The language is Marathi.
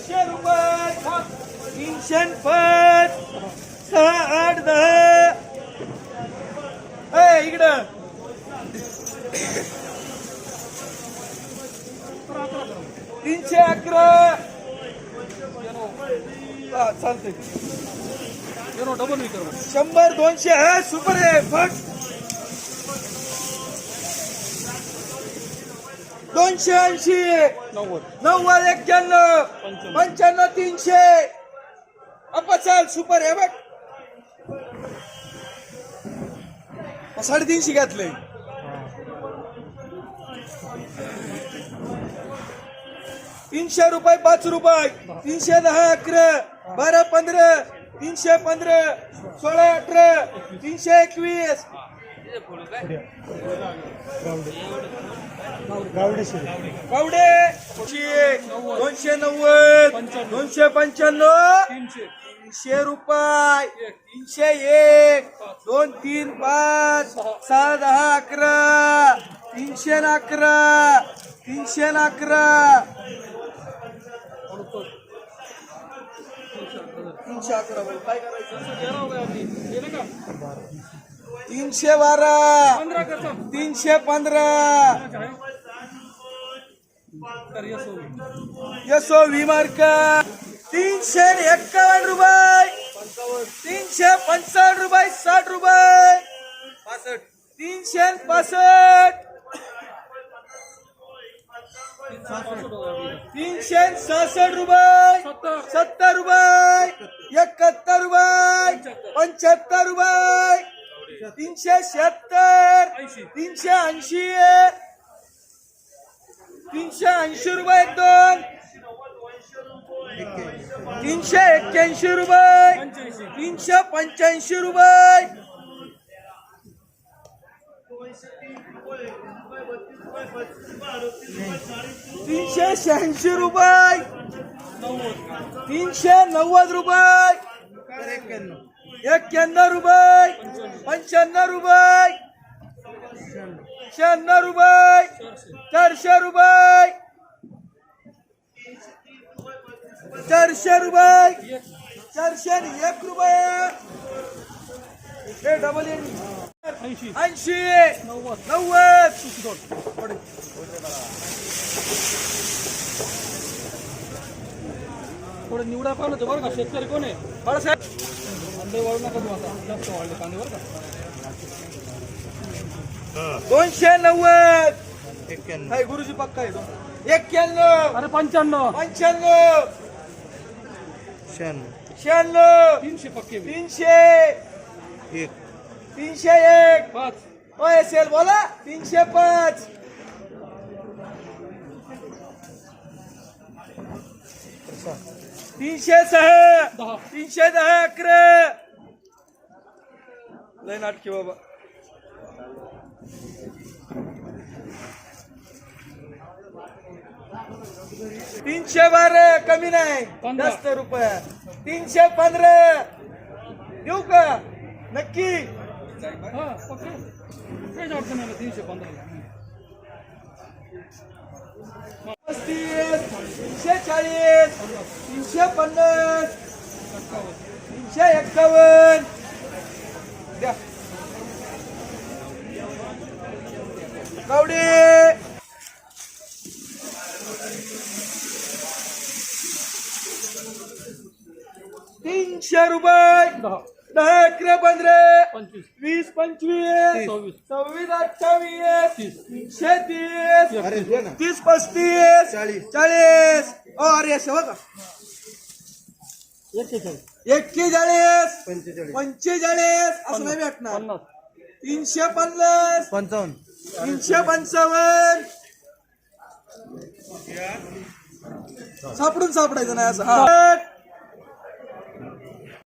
तीनशे रुपये तीनशे पाच सहा आठ दहा. ए इकडं. तीनशे अकरा. चालतंय. डबल शंभर दोनशे हा सुपर आहे फट दोनशे ऐंशी. नव्वद एक्क्याण्णव. पंच्याण्णव. तीनशे. अप्पा चाल सुपर आहे बघ. साडेतीनशे घातले. तीनशे रुपये पाच रुपये. तीनशे दहा अकरा. बारा पंधरा. तीनशे पंधरा. सोळा अठरा. तीनशे एकवीस. कावडे दोनशे नव्वद दोनशे पंच्याण्णव तीनशे रुपये. तीनशे एक. दोन तीन पाच. सहा दहा अकरा. तीनशे न अकरा. तीनशे न अकरा. तीनशे अकरा. काय करायचं? तीनशे बारा. तीनशे पंधरा. यसो विमार्क तीनशे एक्कावन्न रुपये. तीनशे पंचावन्न रुपये साठ रुपये. तीनशे पासष्ट. तीनशे सहासष्ट रुपये. सत्तर. रुपये. एकाहत्तर रुपये. पंच्याहत्तर रुपये. तीनशे शहात्तर तीनशे ऐंशी तीनशे ऐंशी रुपये दोन. तीनशे एक्क्याऐंशी रुपये. तीनशे पंच्याऐंशी रुपये. तीनशे शहाऐंशी रुपये. तीनशे नव्वद रुपये. एक्क्याण्णव रुपये पंच्याण्णव रुपये शहाण्णव रुपये चारशे रुपये चारशे रुपये चारशे एक रुपये. डबल ऐंशी नव्वद. थोडं निवडा पाहिलं होतं बरं का शेतकरी कोण आहे? बाळासाहेब. कांदे वाळू नका तू आता. जास्त वाढले कांदे बरं का. दोनशे नव्वद. काय गुरुजी पक्का आहे. एक्क्याण्णव. अरे पंच्याण्णव. पंच्याण्णव. शहाण्णव. तीनशे पक्के. तीनशे. तीनशे एक. पाच. ओ एस एल बोला. तीनशे पाच. तीनशे सहा तीनशे दहा अकरा. लय नाटकी बाबा. तीनशे बारा कमी नाही. पंधरा. जास्त रुपये. तीनशे पंधरा. देऊ का? नक्की. हा तीनशे पंधरा. पस्तीस तीनशे चाळीस तीनशे पन्नास तीनशे एक्कावन्न. द्या. कावडे. तीनशे रुपये. दहा अकरा पंधरा पंचवीस. वीस पंचवीस. सव्वीस. सव्वीस अठ्ठावीस. तीस. तीनशे तीस तीस पस्तीस. चाळीस. ओ अरे असे बघा. एक्केचाळीस. एक्केचाळीस. पंचेचाळीस. असं नाही भेटणार. तीनशे पन्नास. पंचावन्न. तीनशे पंचावन्न. सापडून सापडायचं नाही असं. हा.